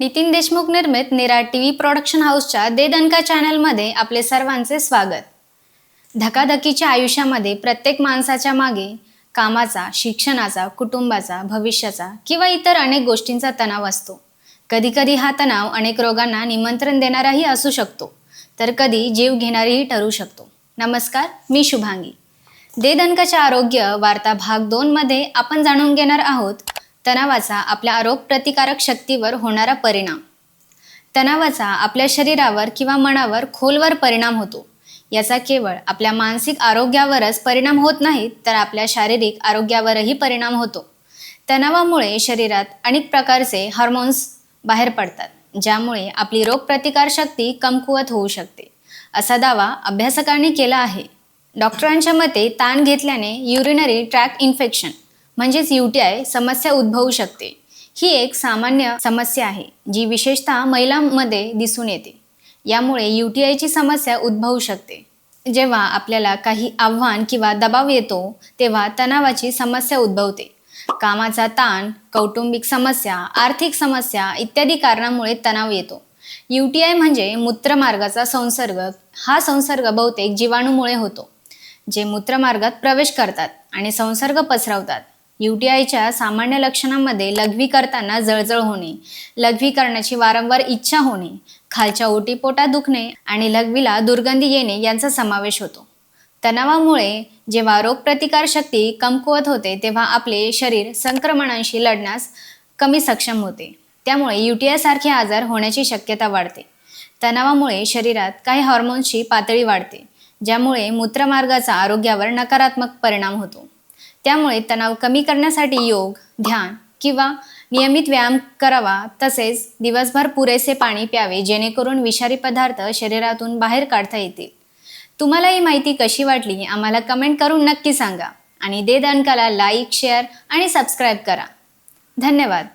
नितीन देशमुख निर्मित Nira T V production हाऊसच्या दे दणका चॅनलमध्ये आपले सर्वांचे स्वागत. धकाधकीच्या आयुष्यामध्ये प्रत्येक माणसाच्या मागे कामाचा शिक्षणाचा कुटुंबाचा भविष्याचा किंवा इतर अनेक गोष्टींचा तणाव असतो. कधीकधी हा तणाव अनेक रोगांना निमंत्रण देणाराही असू शकतो तर कधी जीव घेणारीही ठरू शकतो. नमस्कार मी शुभांगी. दे दणकाच्या आरोग्य वार्ता भाग दोनमध्ये आपण जाणून घेणार आहोत तणावाचा आपल्या रोगप्रतिकारक शक्तीवर होणारा परिणाम. तणावाचा आपल्या शरीरावर किंवा मनावर खोलवर परिणाम होतो. याचा केवळ आपल्या मानसिक आरोग्यावरच परिणाम होत नाही तर आपल्या शारीरिक आरोग्यावरही परिणाम होतो. तणावामुळे शरीरात अनेक प्रकारचे हार्मोन्स बाहेर पडतात ज्यामुळे आपली रोगप्रतिकार शक्ती कमकुवत होऊ शकते असा दावा अभ्यासकांनी केला आहे. डॉक्टरांच्या मते ताण घेतल्याने युरिनरी ट्रॅक इन्फेक्शन म्हणजेच यू टी आय समस्या उद्भवू शकते. ही एक सामान्य समस्या आहे जी विशेषतः महिलांमध्ये दिसून येते. यामुळे यू टी आयची समस्या उद्भवू शकते. जेव्हा आपल्याला काही आव्हान किंवा दबाव येतो तेव्हा तणावाची समस्या उद्भवते. कामाचा ताण कौटुंबिक समस्या आर्थिक समस्या इत्यादी कारणामुळे तणाव येतो. यू टी आय म्हणजे मूत्रमार्गाचा संसर्ग. हा संसर्ग बहुतेक जीवाणूमुळे होतो जे मूत्रमार्गात प्रवेश करतात आणि संसर्ग पसरवतात. यू टी आयच्या सामान्य लक्षणांमध्ये लघवी करताना जळजळ होणे लघवी करण्याची वारंवार इच्छा होणे खालच्या ओटीपोटात दुखणे आणि लघवीला दुर्गंधी येणे यांचा समावेश होतो. तणावामुळे जेव्हा रोगप्रतिकार शक्ती कमकुवत होते तेव्हा आपले शरीर संक्रमणांशी लढण्यास कमी सक्षम होते. त्यामुळे यू टी आयसारखे आजार होण्याची शक्यता वाढते. तणावामुळे शरीरात काही हॉर्मोन्सची पातळी वाढते ज्यामुळे मूत्रमार्गाचा आरोग्यावर नकारात्मक परिणाम होतो. त्यामुळे तणाव कमी करण्यासाठी योग ध्यान किंवा नियमित व्यायाम करावा तसेच दिवसभर पुरेसे पाणी प्यावे जेणेकरून विषारी पदार्थ शरीरातून बाहेर काढता येतील. तुम्हाला ही माहिती कशी वाटली आम्हाला कमेंट करून नक्की सांगा. आणि दे दणकाला लाईक शेअर आणि सबस्क्राईब करा. धन्यवाद.